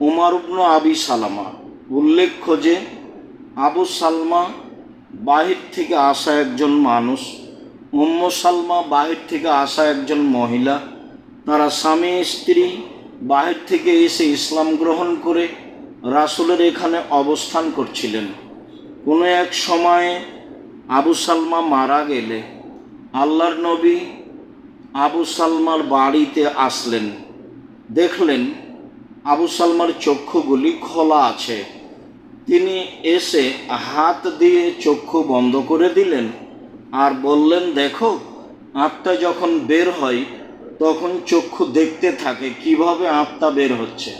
উমার ইবনু আবি সালামা। উল্লেখ্য যে, আবু সালমা বাহির থেকে আসা একজন মানুষ, উম্ম সালমা বাহির থেকে আসা একজন মহিলা। তারা স্বামী, স্ত্রী বাহির থেকে এসে ইসলাম গ্রহণ করে রাসূলের এখানে অবস্থান করছিলেন। কোনো এক সময়ে আবু সালমা মারা গেলে আল্লাহর নবী আবু সালমার বাড়িতে আসলেন। দেখলেন আবু সালমার চক্ষুগুলি খোলা আছে। তিনি এসে হাত দিয়ে চক্ষু বন্ধ করে দিলেন আর বললেন, দেখো, আত্মা যখন বের হয়, তখন চক্ষু দেখতে থাকে, কীভাবে আত্মা বের হচ্ছে?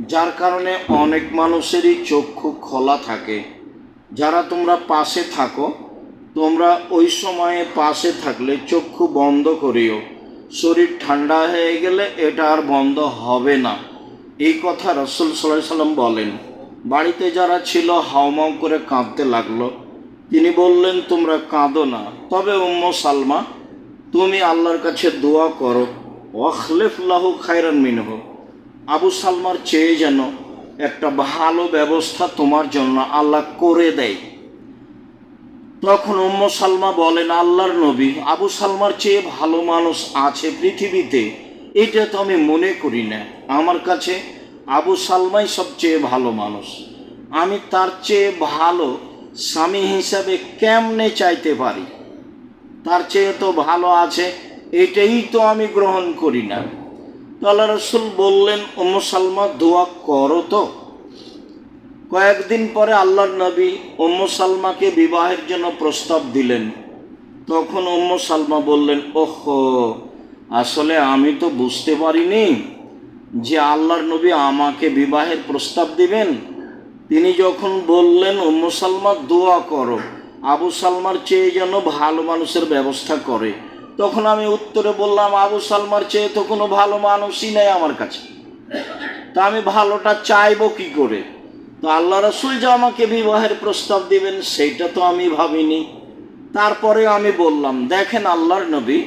যার কারণে অনেক মানুষেরই চক্ষু খোলা থাকে। যারা তোমরা পাশে থাকো, তোমরা ওই সময়ে পাশে থাকলে চক্ষু বন্ধ করিও। শরীর ঠান্ডা হয়ে গেলে এটা আর বন্ধ হবে না। এই কথা রসুল সাল্লাহ সাল্লাম বলেন। বাড়িতে যারা ছিল হাউমাউ করে কাঁদতে লাগল। তিনি বললেন, তোমরা কাঁদো না। তবে উম্ম সালমা, তুমি আল্লাহর কাছে দোয়া করো। ওয়াখলেফুল্লাহু খায়রান মিনহ। আবু সালমার চেয়ে যেন একটা ভালো ব্যবস্থা তোমার জন্য আল্লাহ করে দেয়। তখন উম্ম সালমা বলেন, আল্লাহর নবী আবু সালমার চেয়ে ভালো মানুষ আছে পৃথিবীতে। এটা তো আমি মনে করি না। আমার কাছে আবু সালমাই সবচেয়ে ভালো মানুষ। আমি তার চেয়ে ভালো স্বামী হিসাবে কেমনে চাইতে পারি? তার চেয়ে তো ভালো আছে, এটাই তো আমি গ্রহণ করি না। তো আল্লাহ রসুল বললেন, উম্ম সালমা, দোয়া করো তো। কয়েকদিন পরে আল্লাহর নবী উম্ম সালমাকে বিবাহের জন্য প্রস্তাব দিলেন। তখন উম্ম সালমা বললেন, ওহো, আসলে আমি তো বুঝতে পারিনি যে আল্লাহর নবী আমাকে বিবাহের প্রস্তাব দিবেন। তিনি যখন বললেন, উম্ম সালমা, দোয়া করো, আবু সালমার চেয়ে যেন ভালো মানুষের ব্যবস্থা করে। তখন আমি উত্তরে বললাম, আবু সালমার চেয়ে তো কোনো ভালো মানুষই নেই আমার কাছে। তা আমি ভালোটা চাইব কি করে? তো আল্লাহ রসুল যে আমাকে বিবাহের প্রস্তাব দিবেন, সেইটা তো আমি ভাবিনি। তারপরে আমি বললাম, দেখেন আল্লাহর নবী,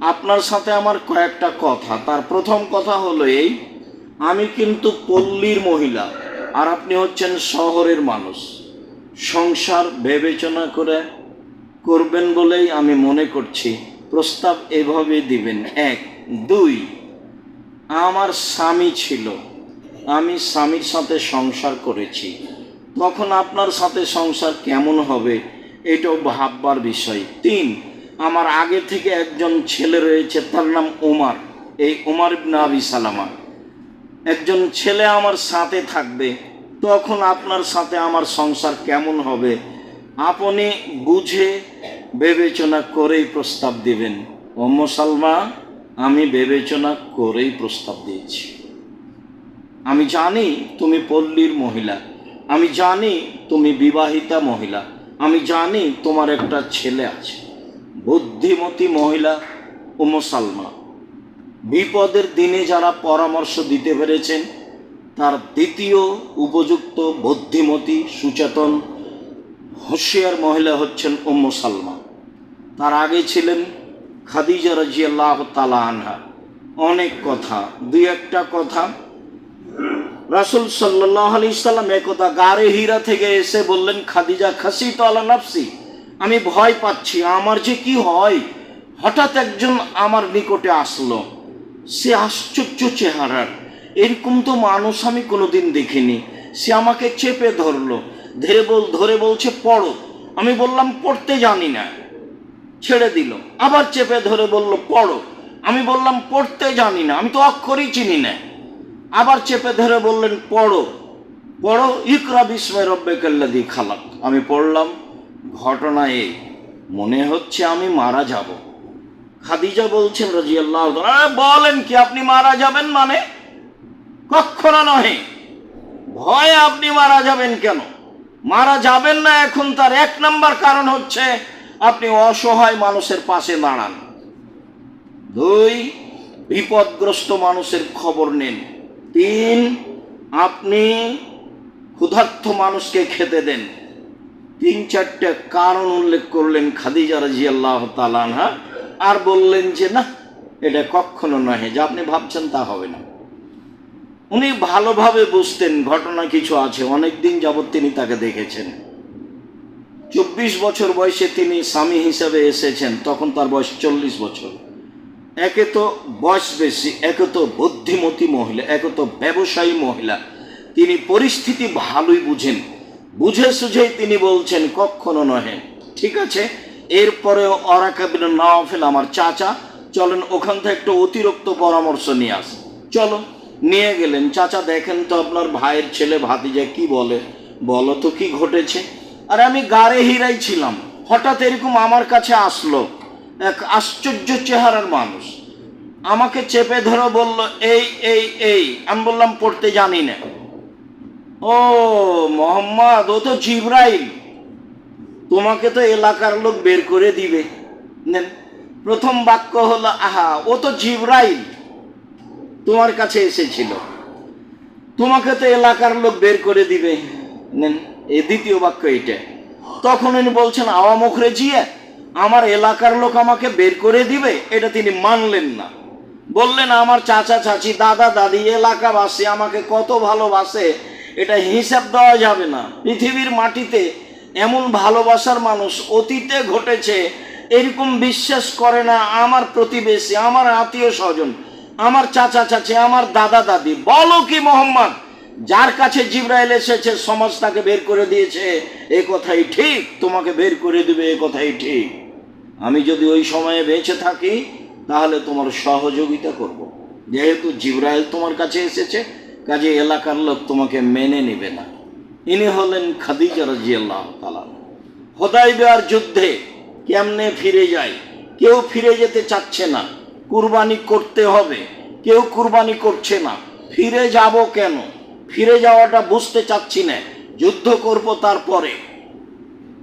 আপনার সাথে আমার কয়েকটা কথা। তার প্রথম কথা হলো এই, আমি কিন্তু পল্লীর মহিলা, আর আপনি হচ্ছেন শহরের মানুষ। সংসার বিবেচনা করে করবেন বলেই আমি মনে করছি। প্রস্তাব এভাবে দিবেন। এক, দুই, আমার স্বামী ছিল। আমি স্বামীর সাথে সংসার করেছি। তখন আপনার সাথে সংসার কেমন হবে এটাও ভাববার বিষয়। তিন, আমার আগে থেকে একজন ছেলে রয়েছে, তার নাম উমার। এই উমার ইবনে আবি সালামা। একজন ছেলে আমার সাথে থাকবে, তখন আপনার সাথে আমার সংসার কেমন হবে আপনি বুঝে বিবেচনা করেই প্রস্তাব দিবেন। ওম্ম সালমা আমি বিবেচনা করেই প্রস্তাব দিয়েছি। আমি জানি তুমি পল্লীর মহিলা। আমি জানি তুমি বিবাহিতা মহিলা। আমি জানি তোমার একটা ছেলে আছে। বুদ্ধিমতী মহিলা উম্ম সালমা বিপদের দিনে যারা পরামর্শ দিতে পেরেছেন, তার দ্বিতীয় উপযুক্ত বুদ্ধিমতী, সুচেতন, হুঁশিয়ার মহিলা হচ্ছেন উম্ম সালমা। তার আগে ছিলেন খাদিজা রাজিয়াল্লাহ তালা আনহা। অনেক কথা, দুই একটা কথা রাসুল সাল্লাহ আলি সাল্লাম একথা গারে হীরা থেকে এসে বললেন, খাদিজা খাসি তো আলা নাফসি, আমি ভয় পাচ্ছি, আমার যে কি হয়? হঠাৎ একজন আমার নিকটে আসলো। সে আশ্চর্য চেহারার, এরকম তো মানুষ আমি কোনোদিন দেখিনি। সে আমাকে চেপে ধরলো, ধরে বল, ধরে বলছে, পড়ো। আমি বললাম, পড়তে জানি না। ছেড়ে দিল, আবার চেপে ধরে বলল, পড়ো। আমি বললাম, পড়তে জানি না, আমি তো অক্ষরই চিনি না। আবার চেপে ধরে বললেন, পড়ো পড়ো, ইকরা বিস্ময় রব্বে কাল্লাদি খালাক। আমি পড়লাম, ঘটনা এই মনে হচ্ছে আমি মারা যাব। খাদিজা বলছেন রাজি আল্লাহ বলেন কি, আপনি মারা যাবেন মানে? কখনো নহে, ভয়ে আপনি মারা যাবেন কেন? মারা যাবেন না এখন তার এক নাম্বার কারণ হচ্ছে, আপনি অসহায় মানুষের পাশে দাঁড়ান। দুই, বিপদগ্রস্ত মানুষের খবর নেন। তিন আপনি ক্ষুধার্থ মানুষকে খেতে দেন। তিন চারটে কারণ উল্লেখ করলেন খাদিজা রাজি আল্লাহ তালানহা আর বললেন যে, না, এটা কখনো নহে। যা আপনি ভাবছেন তা হবে না। উনি ভালোভাবে বুঝতেন, ঘটনা কিছু আছে। অনেক দিন যাবৎ তিনি তাকে দেখেছেন। চব্বিশ বছর বয়সে তিনি স্বামী হিসেবে এসেছেন। তখন তার বয়স চল্লিশ বছর। একে তো বয়স বেশি, একে তো বুদ্ধিমতী মহিলা, একে তো ব্যবসায়ী মহিলা। তিনি পরিস্থিতি ভালোই বুঝেন। বুঝে সুঝেই তিনি বলছেন, কখনো নহে। ঠিক আছে? এরপরে অরাকাবিন নওয়াফেল আমার চাচা, চলেন ওখান থেকে একটু অতিরিক্ত পরামর্শ নিয়ে আস। চলো নিয়ে গেলেন। চাচা, দেখেন তো আপনার ভাইয়ের ছেলে ভাতিজা কি বলে। বলো তো কি ঘটেছে? আর আমি গাড়ে হিরাই ছিলাম। হঠাৎ এরকম আমার কাছে আসলো। এক আশ্চর্য চেহারার মানুষ। আমাকে চেপে ধরে বলল, এই এই এই, আমি বললাম, পড়তে জানি না। ও মোহাম্মদ, ও তো জিব্রাইল। তোমাকে তো এলাকার লোক বের করে দিবে। নেন, প্রথম বাক্য হলো, আহা, ও তো জিব্রাইল। তোমার কাছে এসেছিল। তোমাকে তো এলাকার লোক বের করে দিবে। নেন, এ দ্বিতীয় বাক্য এটা তখন উনি বলছেন, আওয়া মুখরে জিয়ে আমার এলাকার লোক আমাকে বের করে দিবে, এটা তিনি মানলেন না। বললেন, আমার চাচা, চাচি, দাদা, দাদি, এলাকাবাসী আমাকে কত ভালোবাসে, এটা হিসাব দেওয়া যাবে না। পৃথিবীর মাটিতে এমন ভালোবাসার মানুষ অতীতে ঘটেছে, এরকম বিশ্বাস করে না আমার প্রতিবেশী, আমার আত্মীয় স্বজন, আমার চাচা, চাচি, আমার দাদা, দাদি। বলো কি মোহাম্মদ, যার কাছে জিব্রাইল এসেছে, সমাজ তাকে বের করে দিয়েছে, এ কথাই ঠিক, তোমাকে বের করে দিবে, এ কথাই ঠিক। আমি যদি ওই সময়ে বেঁচে থাকি, তাহলে তোমার সহযোগিতা করব। যেহেতু জিব্রাইল তোমার কাছে এসেছে, কাজে এলাকার লোক তোমাকে মেনে নেবে না। ইনি হলেন খাদিজা রাজিয়াল্লাহ তালা হোদাইবার যুদ্ধে কেমনে ফিরে যায়? কেউ ফিরে যেতে চাচ্ছে না। কুরবানি করতে হবে। কেউ কুরবানি করছে না। ফিরে যাব কেন? ফিরে যাওয়াটা বুঝতে চাচ্ছি না। যুদ্ধ করব তারপরে।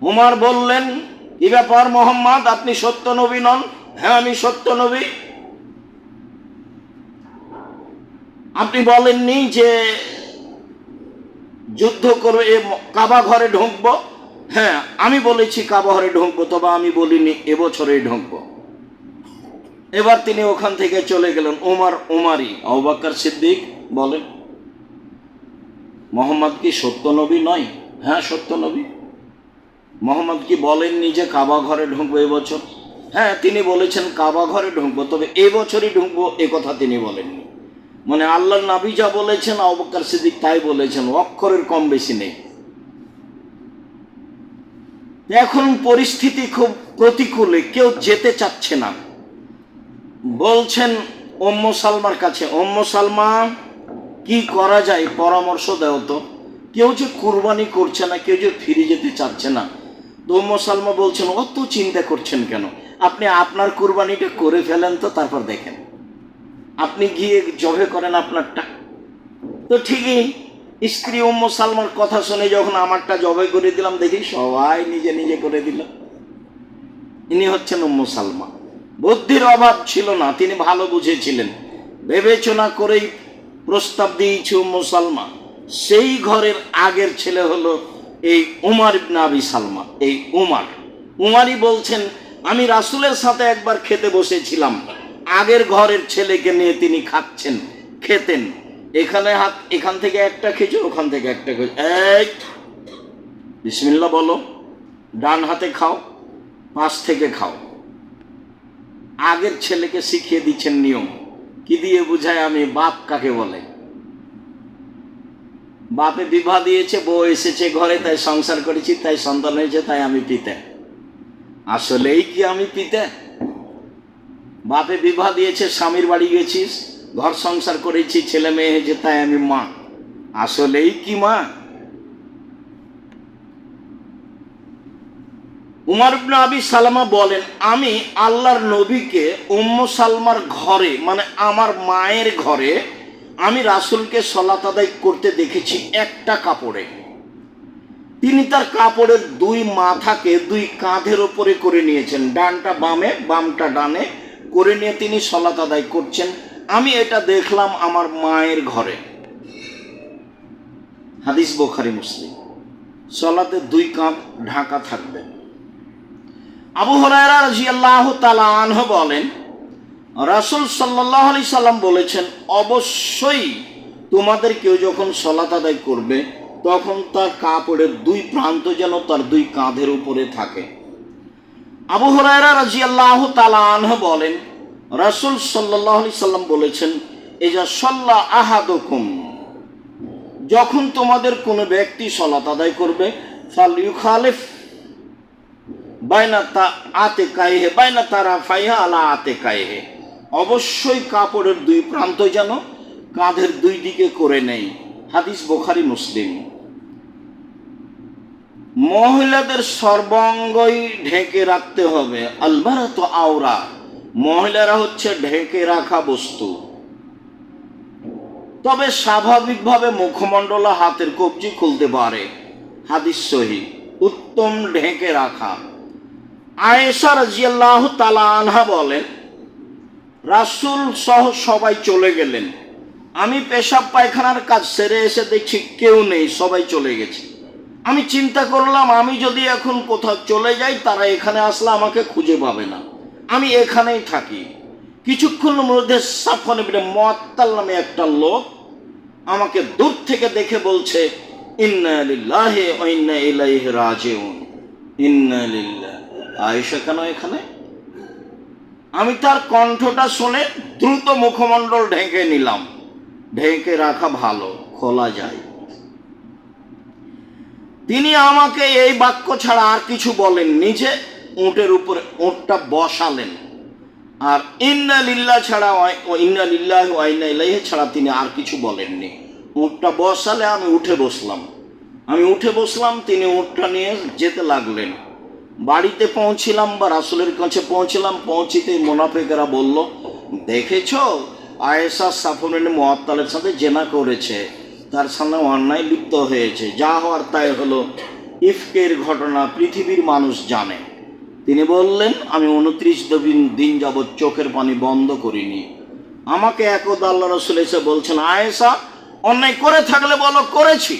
উমার বললেন এ ব্যাপার মোহাম্মদ, আপনি সত্য নবী নন। হ্যাঁ আমি সত্য নবী। আপনি বলেননি যে যুদ্ধ করে এ কাবা ঘরে ঢুকবো? হ্যাঁ আমি বলেছি কাবা ঘরে ঢুকবো, তবে আমি বলিনি এবছরেই ঢুকবো। এবার তিনি ওখান থেকে চলে গেলেন ওমার ওমারি আবাক্কার সিদ্দিক বলেন, মোহাম্মদ কি সত্য নবী নয়? হ্যাঁ সত্য নবী। মোহাম্মদ কি বলেননি যে কাবা ঘরে ঢুকবো এবছর হ্যাঁ তিনি বলেছেন কাবা ঘরে ঢুকবো, তবে এবছরই ঢুকবো কথা তিনি বলেননি। মানে আল্লাহ নাবি যা বলেছেন অবকার সিদ্দিক তাই বলেছেন, অক্ষরের কম বেশি নেই। এখন পরিস্থিতি খুব প্রতিকূলে, কেউ যেতে চাচ্ছে না। বলছেন ওম্ম সালমার কাছে ওম্ম সালমা, কি করা যায়? পরামর্শ দেও তো। কেউ যে কুরবানি করছে না, কেউ যে ফিরে যেতে চাচ্ছে না। তো ওম্ম সালমা বলছেন, অত চিন্তা করছেন কেন? আপনি আপনার কুরবানিটা করে ফেলেন তো, তারপর দেখেন। আপনি গিয়ে জবে করেন আপনারটা। তো ঠিকই, স্ত্রী উম্ম সালমার কথা শুনে যখন আমারটা জবে করে দিলাম, দেখি সবাই নিজে নিজে করে দিল। ইনি হচ্ছেন উম্ম সালমা বুদ্ধির অভাব ছিল না, তিনি ভালো বুঝেছিলেন। বিবেচনা করেই প্রস্তাব দিয়েছে উম্ম সালমা সেই ঘরের আগের ছেলে হলো এই উমার ইবনে আবি সালমা, এই উমার। উমারই বলছেন, আমি রাসুলের সাথে একবার খেতে বসেছিলাম। আগের ঘরের ছেলেকে নিয়ে তিনি খাচ্ছেন, খেতেন। এখানে হাত, এখান থেকে একটা খেজুর ওখান থেকে একটা খেজুর এই বিসমিল্লা বলো, ডান হাতে খাও, পাশ থেকে খাও। আগের ছেলেকে শিখিয়ে দিচ্ছেন নিয়ম। কি দিয়ে বুঝায় আমি? বাপ কাকে বলে? বাপে বিবাহ দিয়েছে, বউ এসেছে ঘরে, তাই সংসার করেছি, তাই সন্তান হয়েছে, তাই আমি পিতা। আসলেই কি আমি পিতা? বাপে বিবাহ দিয়েছে, স্বামীর বাড়ি গেছিস, ঘর সংসার করেছি, ছেলে মেয়ে হয়েছে, তাই আমি মা। আসলেই কি মা? উমার ইবনে আবি সালামা বলেন, আমি আল্লাহর নবীকে উম্ম সালমার ঘরে মানে আমার মায়ের ঘরে আমি রাসুলকে সলাত আদায় করতে দেখেছি একটা কাপড়ে। তিনি তার কাপড়ের দুই মাথাকে দুই কাঁধের ওপরে করে নিয়েছেন। ডানটা বামে, বামটা ডানে করে নিয়ে তিনি সলাত আদায় করছেন। আমি এটা দেখলাম আমার মায়ের ঘরে। হাদিস বোখারি মুসলিম। সলাতে দুই কাঁধ ঢাকা থাকবে। আবু হরায়রা রাজিয়াল্লাহ তালা আনহ বলেন রাসুল সাল্লাহ আলি সাল্লাম বলেছেন, অবশ্যই তোমাদের কেউ যখন সলাত আদায় করবে, তখন তার কাপড়ের দুই প্রান্ত যেন তার দুই কাঁধের উপরে থাকে। আবু হরায়রা রাজি আল্লাহ তালাহ বলেন, রাসুল সাল্লাহ আলি সাল্লাম বলেছেন এজা সল্লাহ আহাদকুম, যখন তোমাদের কোনো ব্যক্তি সলাত আদায় করবে ফাল ইউখালিফ বাইনা তা আতে কাইহে বাইনা তারা ফাইহা আলা আতে কাইহে অবশ্যই কাপড়ের দুই প্রান্ত যেন কাঁধের দুই দিকে করে নেই। হাদিস বোখারি, মুসলিম। মহিলাদের সর্বাঙ্গই ঢেকে রাখতে হবে। আলবারা তো আওরা। মহিলারা হচ্ছে ঢেকে রাখা বস্তু। তবে স্বাভাবিকভাবে মুখমণ্ডল হাতের কবজি খুলতে পারে। হাদিস সহি। উত্তম ঢেকে রাখা। আয়েশা রাজিয়াল্লাহ তালা আনহা বলেন রাসুল সহ সবাই চলে গেলেন। আমি পেশাব পায়খানার কাজ সেরে এসে দেখছি কেউ নেই, সবাই চলে গেছে। আমি চিন্তা করলাম, আমি যদি এখন কোথাও চলে যাই, তারা এখানে আসলে আমাকে খুঁজে পাবে না। আমি এখানেই থাকি। কিছুক্ষণের মধ্যে সাফন ইবনে মুআত্তাল নামে একটা লোক আমাকে দূর থেকে দেখে বলছে, ইন্না ইন্না ইলাইহি রাজিউন। ইন্না আয়েশা কেন এখানে? আমি তার কণ্ঠটা শুনে দ্রুত মুখমণ্ডল ঢেকে নিলাম। ঢেকে রাখা ভালো, খোলা যায়। তিনি আমাকে এই বাক্য ছাড়া আর কিছু বলেন নিজে উঁটের উপরে উঁটটা বসালেন। আর ইন্না লিল্লা ছাড়া ইন্না লিল্লাহ ওয়াইনা ইলাইহি ছাড়া তিনি আর কিছু বলেননি উঁটটা বসালে আমি উঠে বসলাম। আমি উঠে বসলাম, তিনি উঁটটা নিয়ে যেতে লাগলেন। বাড়িতে পৌঁছিলাম বা রাসুলের কাছে পৌঁছিলাম পৌঁছিতে মোনাফেকেরা বলল, দেখেছ? আয়েশা সাফরেন মহাত্তালের সাথে জেনা করেছে। তার সামনে অন্যায় লিপ্ত হয়েছে। যা হওয়ার তাই হলো। ইফকের ঘটনা পৃথিবীর মানুষ জানে। তিনি বললেন, আমি উনত্রিশ দিন দিন যাবৎ চোখের পানি বন্ধ করিনি। আমাকে একদা আল্লাহ রসুল এসে বলছেন, আয়েশা, অন্যায় করে থাকলে বলো করেছি,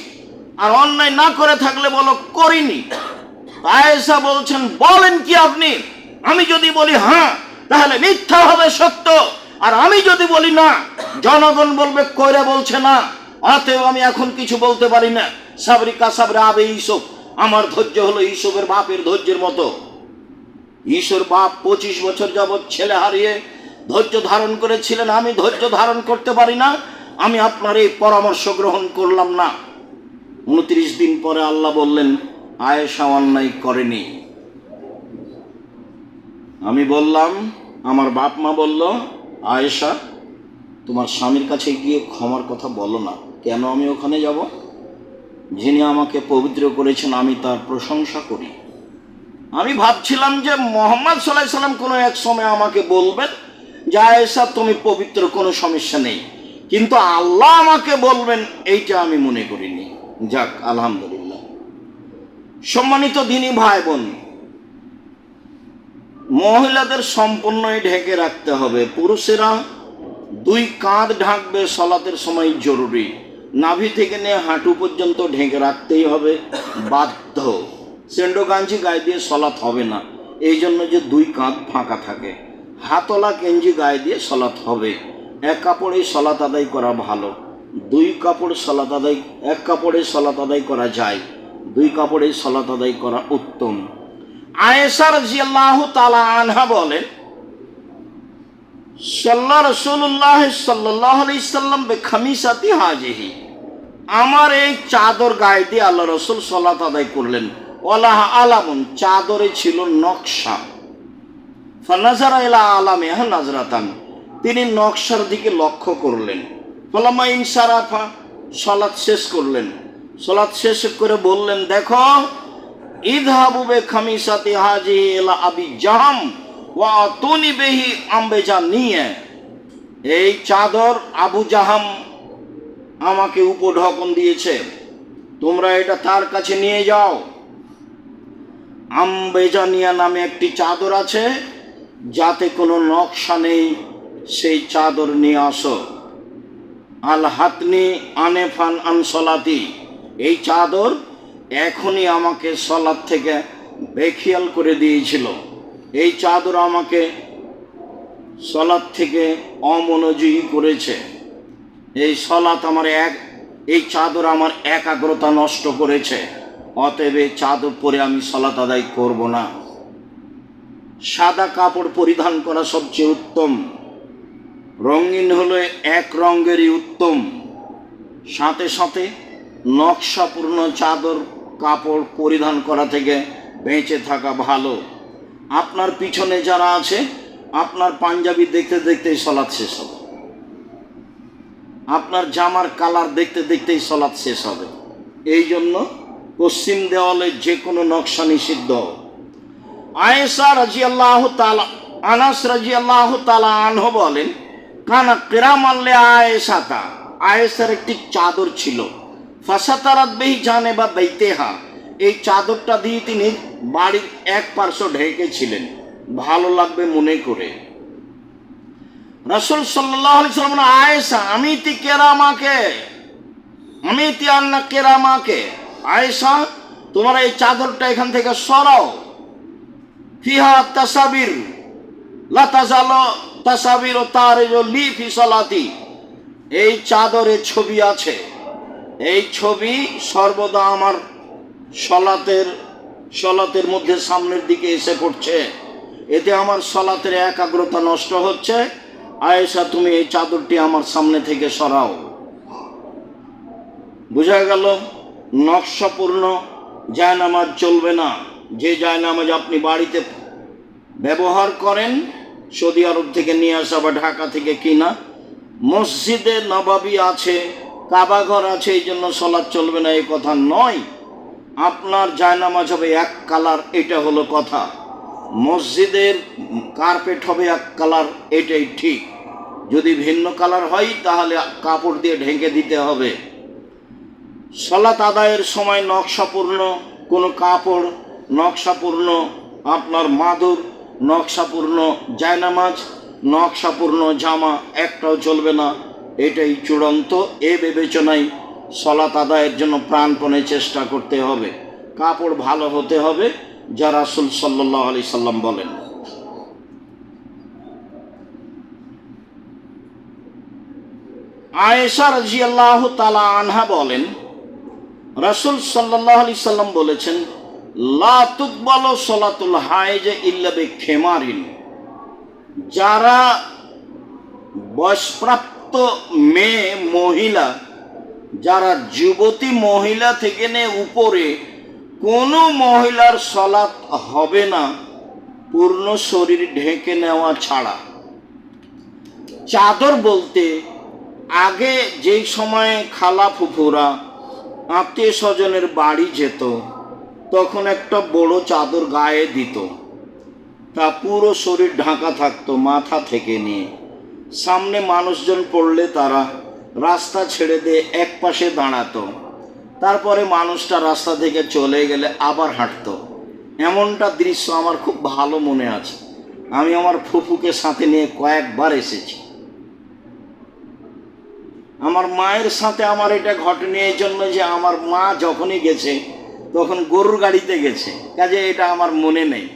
আর অন্যায় না করে থাকলে বলো করিনি। আয়েশা বলছেন, বলেন কি আপনি? আমি যদি বলি হ্যাঁ তাহলে মিথ্যা হবে, সত্য। আর আমি যদি বলি, না, জনগণ বলবে, কইরে বলছে না। অতএব আমি এখন কিছু বলতে পারি না। সাবরি কাসাবরে আবে ইসব আমার ধৈর্য হলো ইসবের বাপের ধৈর্যের মতো। ঈশ্বর বাপ পঁচিশ বছর যাবৎ ছেলে হারিয়ে ধৈর্য ধারণ করেছিলেন। আমি ধৈর্য ধারণ করতে পারি না। আমি আপনার এই পরামর্শ গ্রহণ করলাম না। উনত্রিশ দিন পরে আল্লাহ বললেন আয়েশা অন্যায় করেনি। আমি বললাম, আমার বাপ মা বলল, আয়েশা, তোমার স্বামীর কাছে গিয়ে ক্ষমার কথা বলো না। কেন আমি ওখানে যাব? যিনি আমাকে পবিত্র করেছেন, আমি তার প্রশংসা করি। আমি ভাবছিলাম যে মোহাম্মদ সাল্লাহ সাল্লাম কোনো এক সময় আমাকে বলবেন যে, আয়েশা, তুমি পবিত্র, কোনো সমস্যা নেই। কিন্তু আল্লাহ আমাকে বলবেন, এইটা আমি মনে করিনি। যাক, আলহামদুলিল্লাহ। সম্মানিত দিনী ভাই বোন মহিলাদের সম্পূর্ণই ঢেকে রাখতে হবে। পুরুষেরা দুই কাঁধ ঢাকবে, সলাতের সময় জরুরি। নাভি থেকে নিয়ে হাঁটু পর্যন্ত ঢেকে রাখতেই হবে, বাধ্য। সেন্ডো গাঞ্জি গায়ে দিয়ে সলাৎ হবে না। এই জন্য যে দুই কাঁধ ফাঁকা থাকে। হাতলা গেঞ্জি গায়ে দিয়ে সলাৎ হবে। এক কাপড়েই সলাৎ আদায় করা ভালো। দুই কাপড় সলাৎ আদায়, এক কাপড়ে সলাৎ আদায় করা যায়। দুই কাপড়ে সলাত আদায় করা উত্তম। আয়েশার জিয়াল্লাহ তালা আনহা বলেন সাল্লাহ রসুল্লাহ সাল্লাহ খামিসাতি হাজিহি। আমার এই চাদর গায়ে আল্লাহ রসুল সলাত আদায় করলেন। ওলাহ আলামুন, চাদরে ছিল নকশা। ফানাজারা এলা আলামে হ্যাঁ নাজরাতান, তিনি নকশার দিকে লক্ষ্য করলেন। ফলামা ইনসারাফা সলাৎ শেষ করলেন। সলাৎ শেষ করে বললেন, দেখো ইদহাবুবে খামিসাতি হাজি এলা আবি জাহাম ওয়া তুনি বেহি আম্বেজা নিয়ে। এই চাদর আবু জাহাম আমাকে উপঢকন দিয়েছে, তোমরা এটা তার কাছে নিয়ে যাও। আম্বেজানিয়া নামে একটি চাদর আছে, যাতে কোনো নকশা নেই, সেই চাদর নিয়ে আসো। আল হাতনি আনেফান আনসলাতি এই চাদর এখনই আমাকে সলাদ থেকে বেখিয়াল করে দিয়েছিল। এই চাদর আমাকে সলাদ থেকে অমনোযোগী করেছে। এই সলাত আমার এক, এই চাদর আমার একাগ্রতা নষ্ট করেছে। অতএব এই চাদর পরে আমি সলাত আদায় করব না। সাদা কাপড় পরিধান করা সবচেয়ে উত্তম। রঙিন হলো এক রঙেরই উত্তম। সাথে সাথে নকশাপূর্ণ চাদর কাপড় পরিধান করা থেকে বেঁচে থাকা ভালো। আপনার পিছনে যারা আছে, আপনার পাঞ্জাবি দেখতে দেখতেই সলাৎ শেষ হবে। আপনার জামার কালার দেখতে দেখতেই সলাৎ শেষ হবে। এই জন্য পশ্চিম দেওয়ালে যে কোনো নকশা নিষিদ্ধ। আয়েসা রাজি আল্লাহ তালা আনাস রাজি আল্লাহ তালা আনহ বলেন, কানা কেরাম আল্লে আয়েসাতা আয়েসার একটি চাদর ছিল। ফাসাতারাত বেহি জানে বা বেইতেহা এই চাদরটা দিয়ে তিনি বাড়ির এক পার্শ্ব ঢেকেছিলেন ভালো লাগবে মনে করে। রসুল সাল্লাহ সাল্লাম আয়েসা আমি তি কেরামাকে, আমি তি আন্না কেরামাকে আয়েসা তোমার এই চাদরটা এখান থেকে সরাও। ফিহা তাসাবির, লা তাসাবির ও তার লি ফি সলাতি। এই চাদরে ছবি আছে। এই ছবি সর্বদা আমার সলাতের সলাতের মধ্যে সামনের দিকে এসে পড়ছে। এতে আমার সলাতের একাগ্রতা নষ্ট হচ্ছে। আয়েশা, তুমি এই চাদরটি আমার সামনে থেকে সরাও। বোঝা গেল, নকশাপূর্ণ, জায়নামাজ চলবে না। যে জায়নামাজ আপনি বাড়িতে ব্যবহার করেন, সৌদি আরব থেকে নিয়ে আসা বা ঢাকা থেকে কিনা, মসজিদে নবাবি আছে কাবাঘর আছে, এই জন্য সলাদ চলবে না, এই কথা নয়। আপনার জায়নামাজ হবে এক কালার, এটা হলো কথা। মসজিদের কার্পেট হবে এক কালার, এটাই ঠিক। যদি ভিন্ন কালার হয়, তাহলে কাপড় দিয়ে ঢেকে দিতে হবে। সলাত আদায়ের সময় নকশাপূর্ণ, কোনো কাপড় নকশাপূর্ণ, আপনার মাদুর নকশাপূর্ণ, জায়নামাজ নকশাপূর্ণ, জামা একটাও চলবে না। এটাই চূড়ান্ত। এ বিবেচনায় সলাত আদায়ের জন্য প্রাণপণে চেষ্টা করতে হবে। কাপড় ভালো হতে হবে, যা রাসুল সাল্লাহ আলি সাল্লাম বলেন। আয়েশা রাজিয়াল্লাহ তালা আনহা বলেন, রাসুল সাল্লাহ আলি সাল্লাম বলেছেন, লা তুকবাল সলাতুল হায়জে ইল্লাবে খেমারিন যারা বয়সপ্রাপ্ত মেয়ে মহিলা, যারা যুবতী মহিলা থেকে নে উপরে, কোনো মহিলার সলাৎ হবে না, পূর্ণ শরীর ঢেকে নেওয়া ছাড়া। চাদর বলতে, আগে যেই সময়ে খালা ফুফুরা আত্মীয় স্বজনের বাড়ি যেত, তখন একটা বড় চাদর গায়ে দিত। তা পুরো শরীর ঢাকা থাকতো মাথা থেকে নিয়ে। সামনে মানুষজন পড়লে তারা রাস্তা ছেড়ে দিয়ে এক পাশে দাঁড়াতো। তারপরে মানুষটা রাস্তা থেকে চলে গেলে আবার হাঁটতো। এমনটা দৃশ্য আমার খুব ভালো মনে আছে। আমি আমার ফুফুকে সাথে নিয়ে কয়েকবার এসেছি। আমার মায়ের সাথে আমার এটা ঘটেনি এই জন্য যে আমার মা যখনই গেছে, তখন গরুর গাড়িতে গেছে। কাজে এটা আমার মনে নেই।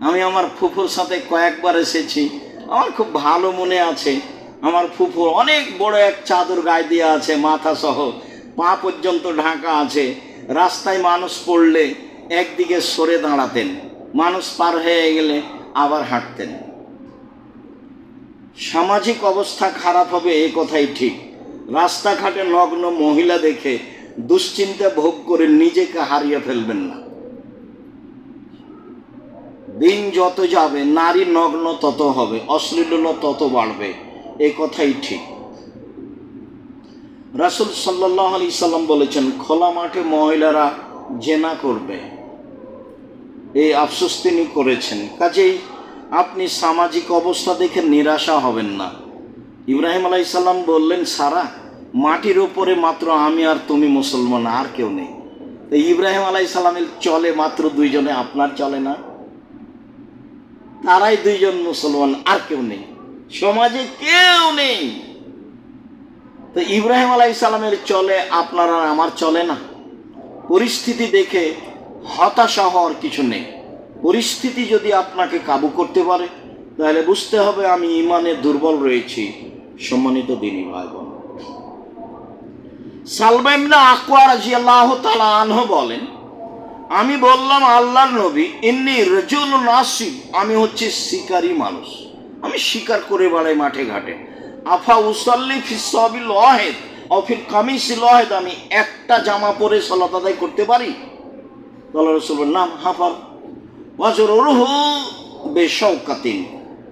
আমি আমার ফুফুর সাথে কয়েকবার এসেছি। আমার খুব ভালো মনে আছে। আমার ফুফুর অনেক বড় এক চাদর গায়ে দিয়ে আছে মাথা সহ পা পর্যন্ত ঢাকা আছে। রাস্তায় মানুষ পড়লে একদিকে সরে দাঁড়াতেন। মানুষ পার হয়ে গেলে আবার হাঁটতেন। সামাজিক অবস্থা খারাপ হবে এই কথাই ঠিক। রাস্তাঘাটে নগ্ন মহিলা দেখে দুশ্চিন্তা ভোগ করে নিজেকে হারিয়ে ফেলবেন না। দিন যত যাবে, নারী নগ্ন তত হবে অশ্লীলতা তত বাড়বে। এ কথাই ঠিক। রাসুল সাল্লাহ আলি সাল্লাম বলেছেন, খোলা মাঠে মহিলারা জেনা করবে। এই আফসোস তিনি করেছেন। কাজেই আপনি সামাজিক অবস্থা দেখে নিরাশা হবেন না। ইব্রাহিম আলাই সাল্লাম বললেন, সারা, মাটির ওপরে মাত্র আমি আর তুমি মুসলমান, আর কেউ নেই। তো ইব্রাহিম আলাই সাল্লামের চলে মাত্র দুইজনে, আপনার চলে না? তারাই দুইজন মুসলমান, আর কেউ নেই। সমাজে কেউ নেই। তো ইব্রাহিম আলাই সালামের চলে, আপনারা আমার চলে না। পরিস্থিতি দেখে হতাশা হওয়ার কিছু নেই। পরিস্থিতি যদি আপনাকে কাবু করতে পারে, তাহলে বুঝতে হবে আমি ইমানে দুর্বল রয়েছি। সম্মানিত দিনী ভাই বোন সালবাইমনা আকওয়া রাজিয়াল্লাহ তালা আনহ বলেন আমি বললাম আল্লাহর নবী এমনি রজুল নাসিব আমি হচ্ছে শিকারী মানুষ। আমি শিকার করে বেড়াই মাঠে ঘাটে। আফা উসাল্লি ফিসবি লহেদ অফির কামিস লহেদ, আমি একটা জামা পরে সলাত আদায় করতে পারি? আল্লাহ রসুলের নাম, হাফার ওয়াজর রুহু বেশৌকাতিন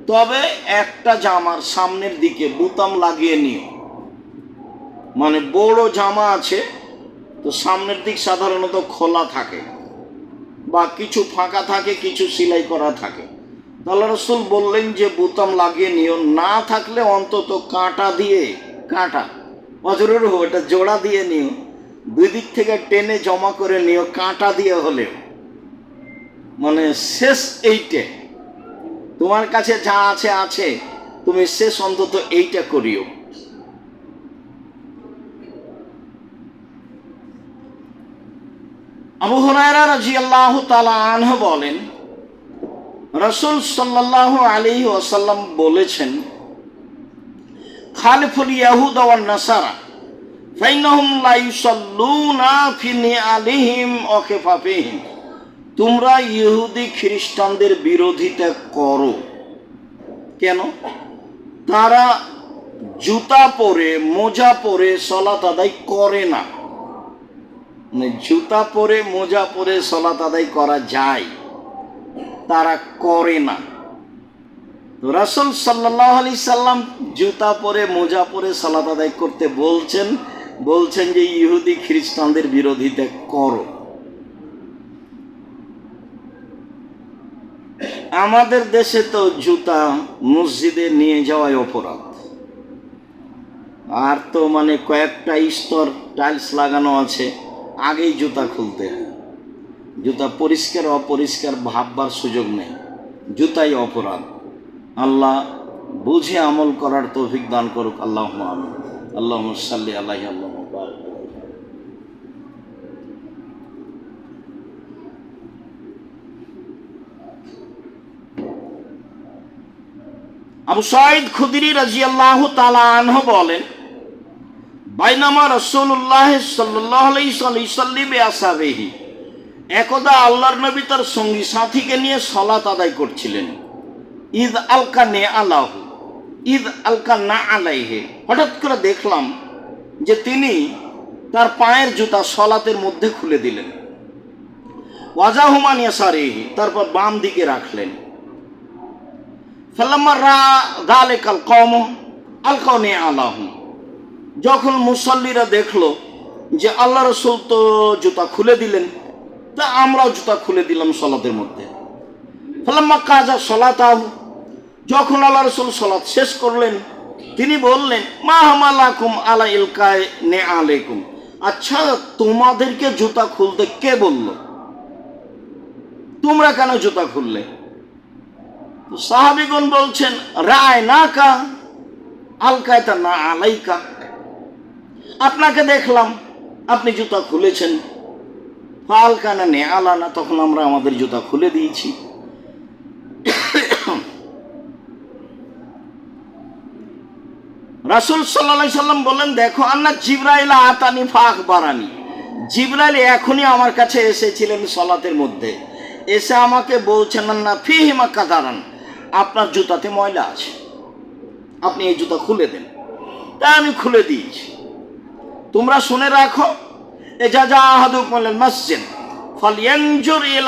তবে একটা জামার সামনের দিকে বুতাম লাগিয়ে নিও। মানে বড় জামা আছে, তো সামনের দিক সাধারণত খোলা থাকে। বা কিছু ফাঁকা থাকে, কিছু সেলাই করা থাকে। আল্লাহ রসুল বললেন যে, বোতাম লাগিয়ে নিও। না থাকলে অন্তত কাঁটা দিয়ে, কাঁটা, অজরের হোক এটা জোড়া দিয়ে নিও। দুই দিক থেকে টেনে জমা করে নিও, কাঁটা দিয়ে হলেও। মানে শেষ এইটে। তোমার কাছে যা আছে আছে। তুমি শেষ অন্তত এইটা করিও। আবু হুরায়রা রাজিয়াল্লাহু তাআলা আনহু বলেন, রাসূল সাল্লাল্লাহু আলাইহি ওয়াসাল্লাম বলেছেন, খালিফুল ইয়াহুদ ওয়ান নাসারা, ফাইনাহুম লা ইউসাল্লুনা ফি নিআলিহিম ওয়া খিফাফিহিম, তোমরা ইহুদি খ্রিস্টানদের বিরোধিতা করো। কেন? তারা জুতা পরে, মোজা পরে সলাত আদায় করে না। জুতা পরে, মোজা পরে সলাত আদায় করা যায়। তারা করে না। তো রাসুল সাল্লাহ আলি সাল্লাম জুতা পরে, মোজা পরে সালাত আদায় করতে বলছেন বলছেন যে, ইহুদি খ্রিস্টানদের বিরোধিতা করো। আমাদের দেশে তো জুতা মসজিদে নিয়ে যাওয়াই অপরাধ। আর তো মানে কয়েকটা স্তর টাইলস লাগানো আছে। আগেই জুতা খুলতে হয়। জুতা পরিষ্কার অপরিষ্কার ভাববার সুযোগ নেই। জুতাই অপরাধ। আল্লাহ বুঝে আমল করার তৌফিক দান করুক। আল্লাহ আমিন। আল্লাহ সাল্লি আল্লাহ আল্লাহ আবু সাইদ খুদিরি রাজিয়াল্লাহ তালা আনহ বলেন বাইনামা রসুল্লাহ সাল্লাহ আসাবেহি। একদা আল্লাহর নবী তার সঙ্গী সাথীকে নিয়ে সলাত আদায় করছিলেন। ঈদ আলকা নে আলাহ ঈদ আলকা না আলাইহে। হঠাৎ করে দেখলাম যে তিনি তার পায়ের জুতা সলাতের মধ্যে খুলে দিলেন। ওয়াজাহুমান ইয়াসারিহি, তারপর বাম দিকে রাখলেন। ফালাম্মা রা, দালেকাল কম আলকাও নে আলাহু। যখন মুসল্লিরা দেখল যে আল্লাহ রসুল তো জুতা খুলে দিলেন, তা আমরাও জুতা খুলে দিলাম সলাদের মধ্যে। ফালাম্মা কাজা সলাতাহু, যখন আল্লাহ রসুল সলাৎ শেষ করলেন, তিনি বললেন, মা হামালাকুম আলা ইলকায় নে আলাইকুম। আচ্ছা তোমাদেরকে জুতা খুলতে কে বলল? তোমরা কেন জুতা খুললে? সাহাবিগণ বলছেন, রায় না কা আলকায় তা না আলাইকা। আপনাকে দেখলাম, আপনি জুতা খুলেছেন। আলকানা নে আলানা তখন আমরা আমাদের জুতা খুলে দিয়েছি। রাসুল সাল্লা সাল্লাম বললেন, দেখো, আন্না জিব্রাইল আতানি ফাঁক বারানি জিব্রাইল এখনই আমার কাছে এসেছিলেন সলাতের মধ্যে। এসে আমাকে বলছেন না ফিহিমা কাদারান, আপনার জুতাতে ময়লা আছে। আপনি এই জুতা খুলে দেন। তাই আমি খুলে দিয়েছি। তোমরা শুনে রাখো।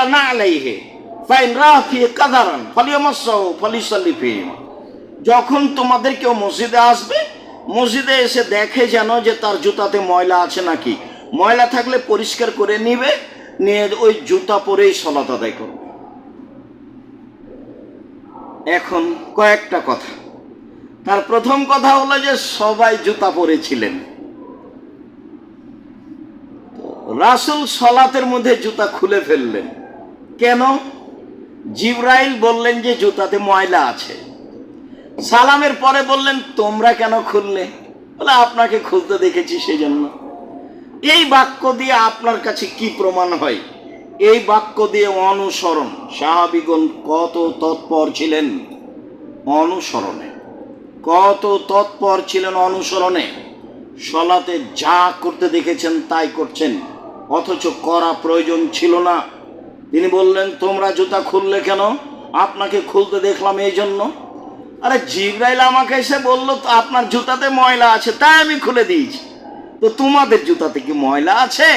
না ফাইন যখন তোমাদের কেউ মসজিদে আসবে, মসজিদে এসে দেখে যেন যে তার জুতাতে ময়লা আছে নাকি। ময়লা থাকলে পরিষ্কার করে নিবে, নিয়ে ওই জুতা পরেই সলাত আদায় করবে। এখন কয়েকটা কথা। তার প্রথম কথা হলো যে সবাই জুতা পরেছিলেন। রাসুল সলাতের মধ্যে জুতা খুলে ফেললেন। কেন? জিব্রাইল বললেন যে জুতাতে ময়লা আছে। সালামের পরে বললেন, তোমরা কেন খুললে? বলে, আপনাকে খুলতে দেখেছি সেই জন্য এই বাক্য দিয়ে আপনার কাছে কি প্রমাণ হয়? এই বাক্য দিয়ে অনুসরণ। সাহাবিগণ কত তৎপর ছিলেন অনুসরণে। কত তৎপর ছিলেন অনুসরণে। সলাতে যা করতে দেখেছেন তাই করছেন। অথচ করা প্রয়োজন ছিল না। তিনি বললেন, তোমরা জুতা খুললে কেন? আপনাকে খুলতে দেখলাম এই জন্য। আরে জিব্রাইল আমাকে এসে বলল, তো আপনার জুতাতে ময়লা আছে, তাই আমি খুলে দিয়েছি। তো তোমাদের জুতাতে কি ময়লা আছে?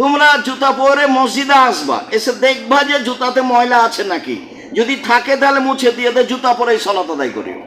তোমরা জুতা পরে মসজিদে আসবা, এসে দেখবা যে জুতাতে ময়লা আছে নাকি। যদি থাকে তাহলে মুছে দিয়ে দে, জুতা পরে সলাত আদায় করিও।